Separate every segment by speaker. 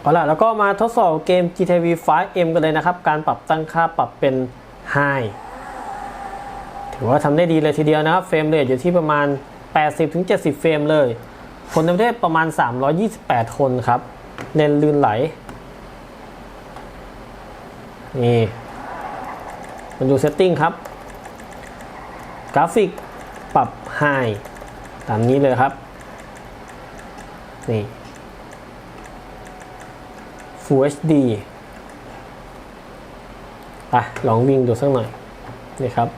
Speaker 1: เอาล่ะแล้วก็มาทดสอบเกม GTV 5M กันเลยนะครับ การปรับตั้งค่าปรับเป็น High ถือว่าทำได้ดีเลยทีเดียวนะครับ เฟรมเรทอยู่ที่ประมาณ 80-70 เฟรมเลย คนในประเทศประมาณ 328 คนครับเล่นลื่นไหล นี่มาดูเซตติ้งครับ กราฟิกปรับ High ตามนี้เลยครับ นี่ Full HD ไปลองวิ่งดูสักหน่อยนี่ครับ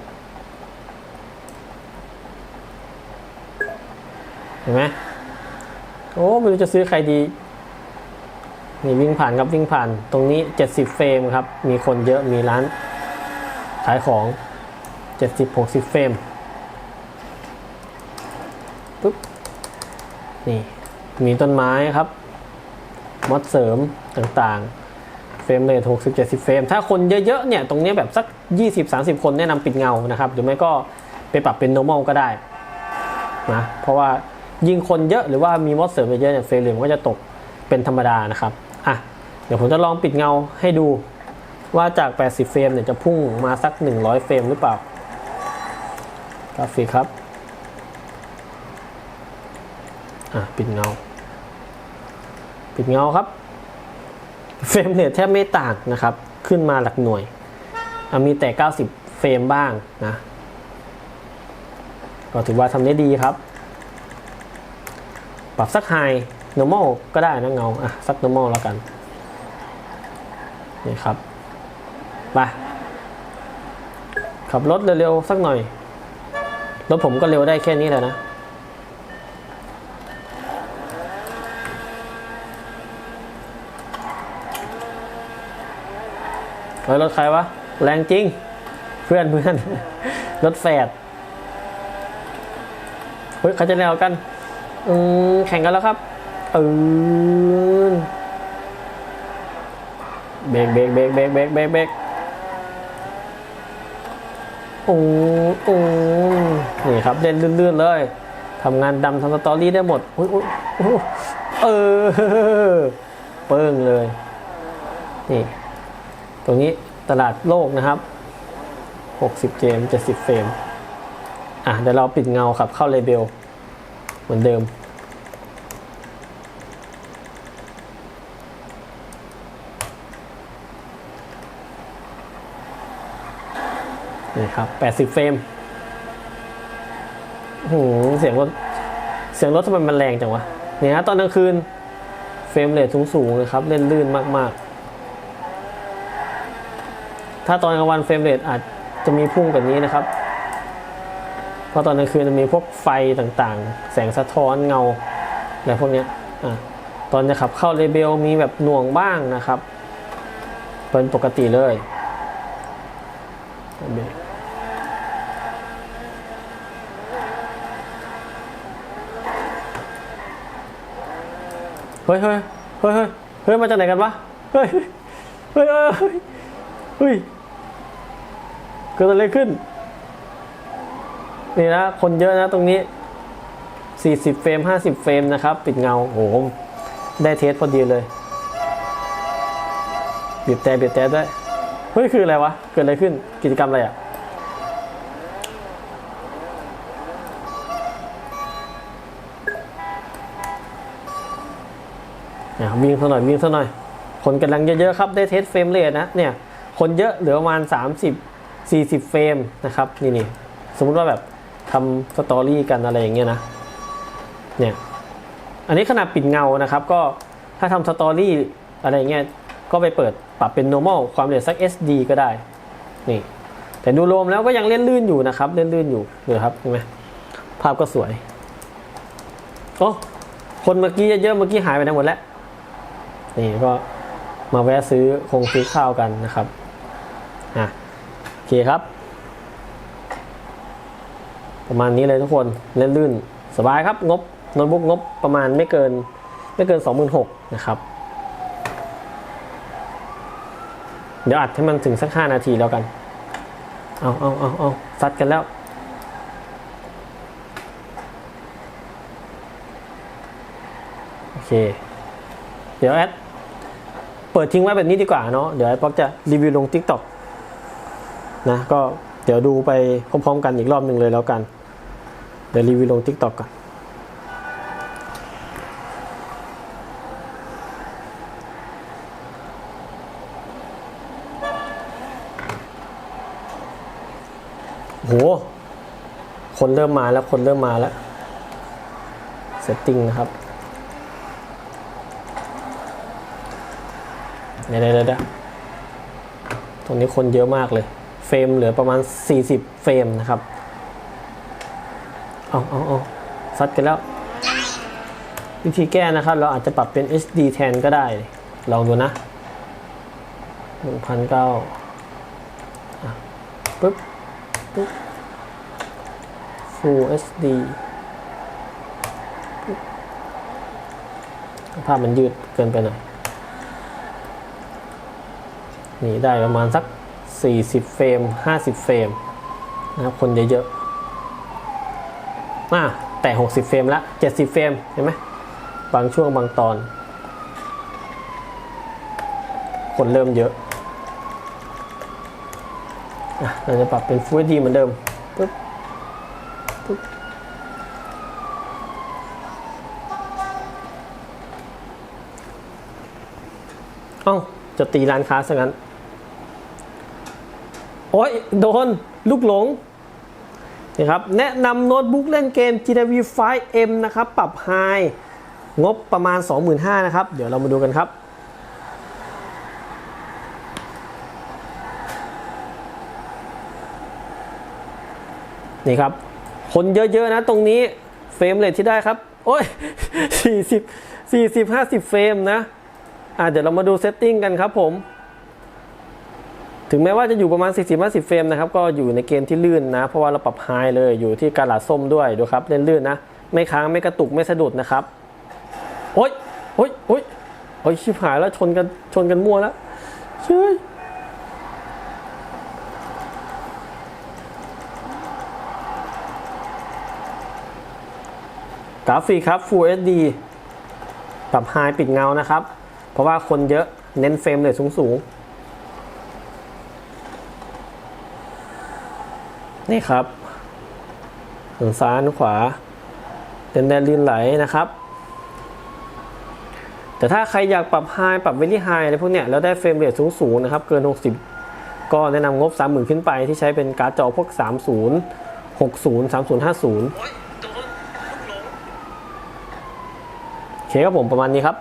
Speaker 1: เห็นไหมโอ้ไม่รู้จะซื้อใครดี นี่วิ่งผ่านครับวิ่งผ่าน ตรงนี้ 70 เฟรมครับ มีคนเยอะมีร้านขายของ 70-60 เฟรมปุ๊บนี่มีต้นไม้ครับ มอดเสริมต่างๆ เฟรมเรท60 70 เฟรม ถ้าคนเยอะๆ เนี่ย ตรงนี้แบบสัก 20 30 คนแนะนำปิดเงานะครับ หรือไม่ก็ไปปรับเป็น normal ก็ได้นะ เพราะว่ายิ่งคนเยอะหรือว่ามีมอดเสริมเยอะเนี่ย เฟรมเรทมันก็จะตกเป็นธรรมดานะครับอะเดี๋ยวผมจะลองปิดเงาให้ดูว่าจาก 80 เฟรมเนี่ยจะพุ่งมาสัก 100 เฟรมหรือเปล่ากราฟิกครับ อะ ปิดเงา ปิดเงาครับ เฟรมเรทแทบไม่ต่างนะครับ ขึ้นมาหลักหน่วยมีแต่ 90 เฟรมบ้างนะ ก็ถือว่าทำได้ดีครับ ปรับสักไฮ normal ก็ได้นะเงา อะ สัก normal แล้วกัน นี่ครับ ไป ขับรถเร็วๆ สักหน่อย รถผมก็เร็วได้แค่นี้แหละนะ เฮ้ยรถใครวะ แรงจริง เพื่อนเพื่อนรถแฝดเฮ้ยเขาจะแนวกันอืมแข่งกันแล้วครับเออเบรกเบรกเบรกเบรกเบรกเบรกเบรกโอ้โอ้นี่ครับเล่นลื่นๆเลยทำงานดำทำสตอรี่ได้หมดอุ้ยอุ้ยอุ้ยเออเปิ้งเลย นี่ ตรงนี้ตลาดโลกนะครับ 60เกม70 เฟรม อะเดี๋ยวเราปิดเงาครับเข้าเลเบลเหมือนเดิม นี่ครับ 80 เฟรมโอ้โหเสียงรถเสียงรถทำไมมันแรงจังวะ เนี่ยฮะตอนกลางคืน เฟรมเรทสูงๆเลยครับ เล่นลื่นมากๆ ถ้าตอนกลางวันเฟรมเรทอาจจะมีพุ่งแบบนี้นะครับ เพราะตอนกลางคืนจะมีพวกไฟต่างๆ แสงสะท้อนเงาอะไรพวกนี้อะตอนจะขับเข้าเลเบลมีแบบหน่วงบ้างนะครับ เป็นปกติเลยเบรกเฮ้ยเฮ้ยเฮ้ยเฮ้ยเฮ้ยมาจากไหนกันวะ เฮ้ย เฮ้ยเฮ้ย กิดอะไรขึ้น นี่นะ คนเยอะนะตรงนี้ 40 เฟรม 50 เฟรมนะครับ ปิดเงาโอ้โหได้เทสพอดีเลยบีบแต่บีบแต่ด้วยเฮ้ยคืออะไรวะ เกิดอะไรขึ้นกิจกรรมอะไรอะอะวิ่งซะหน่อยวิ่งซะหน่อย คนกำลังเยอะๆครับ ได้เทสเฟรมเรทนะเนี่ย คนเยอะเหลือประมาณ 30 40 เฟรมนะครับนี่นี่สมมุติว่าแบบทำสตอรี่กันอะไรอย่างเงี้ยนะเนี่ยอันนี้ขนาดปิดเงานะครับก็ถ้าทำสตอรี่อะไรเงี้ยก็ไปเปิดปรับเป็น normal ความเร็วสัก SD ก็ได้นี่แต่ดูรวมแล้วก็ยังเล่นลื่นอยู่นะครับ เล่นลื่นอยู่ดูครับเห็นไหมภาพก็สวยโอ้คนเมื่อกี้เยอะๆเมื่อกี้หายไปไหนหมดแล้วนี่ก็มาแวะซื้อคงซื้อข้าวกันนะครับอะ เคครับ ประมาณนี้เลยทุกคนเล่นลื่นสบายครับงบโน้ตบุ๊กงบประมาณไม่เกินไม่เกิน 26,000นะครับ เดี๋ยวอัดให้มันถึงสัก 5 นาทีแล้วกัน เอาเอาเอาเอาซัดกันแล้วโอเค เดี๋ยวแอดเปิดทิ้งไว้แบบนี้ดีกว่าเนาะเดี๋ยวไอ้ป๊อกจะรีวิวลง Tik t o อก นะก็เดี๋ยวดูไปพร้อมๆกันอีกรอบหนึ่งเลยแล้วกัน เดี๋ยวรีวิวลง Tik t o อกก่อนโห คนเริ่มมาแล้วคนเริ่มมาแล้วเซตติ้งนะครับเดี๋ยวเดี๋ยวเดี๋ยวตรงนี้คนเยอะมากเลย เฟรมเหลือประมาณ 40 เฟรมนะครับเอาเอาเอาซัดกันแล้ว วิธีแก้นะครับ เราอาจจะปรับเป็น HD แทนก็ได้ ลองดูนะ1,900อะปึ๊บปึ๊บ Full HD ภาพมันยืดเกินไปหน่อย นี่ได้ประมาณสัก 40 เฟรม 50 เฟรมนะครับคนเยอะๆอะแต่ 60 เฟรมละ 70 เฟรมเห็นไหมบางช่วงบางตอน คนเริ่มเยอะอะเราจะปรับเป็น Full HD เหมือนเดิมปึ๊บปึ๊บเอ้าจะตีร้านค้าซะงั้น โอ้ยโดน ลูกหลงนี่ครับแนะนำโน้ตบุ๊กเล่นเกม GTV 5M นะครับ ปรับไฮงบประมาณ 25,000นะครับ เดี๋ยวเรามาดูกันครับ นี่ครับ คนเยอะ ๆ นะตรงนี้เฟรมเรทที่ได้ครับ โอ้ย 40 40 50 เฟรมนะ อะเดี๋ยวเรามาดูเซตติ้งกันครับผม ถึงแม้ว่าจะอยู่ประมาณ 40 50 เฟรมนะครับ ก็อยู่ในเกณฑ์ที่ลื่นนะ เพราะว่าเราปรับไฮเลยอยู่ที่การหลาดส้มด้วยดูครับเล่นลื่นนะ ไม่ค้างไม่กระตุกไม่สะดุดนะครับ โอ๊ยโอ๊ยโอ๊ยโอ๊ยชิบหายแล้วชนกันชนกันมั่วแล้วเช่ยกราฟิกครับ Full HD ปรับไฮปิดเงานะครับ เพราะว่าคนเยอะเน้นเฟรมเลยสูงสูงๆ นี่ครับหันซ้ายหันขวาเดินแดนลื่นไหลนะครับ แต่ถ้าใครอยากปรับไฮปรับเวลี่ไฮอะไรพวกเนี้ยแล้วได้เฟรมเรทสูงสูงๆนะครับ เกิน 60 ก็แนะนำงบ 30,000 ขึ้นไปที่ใช้เป็นการ์ดจอพวก 30 60 30 50โอเคครับผมประมาณนี้ครับ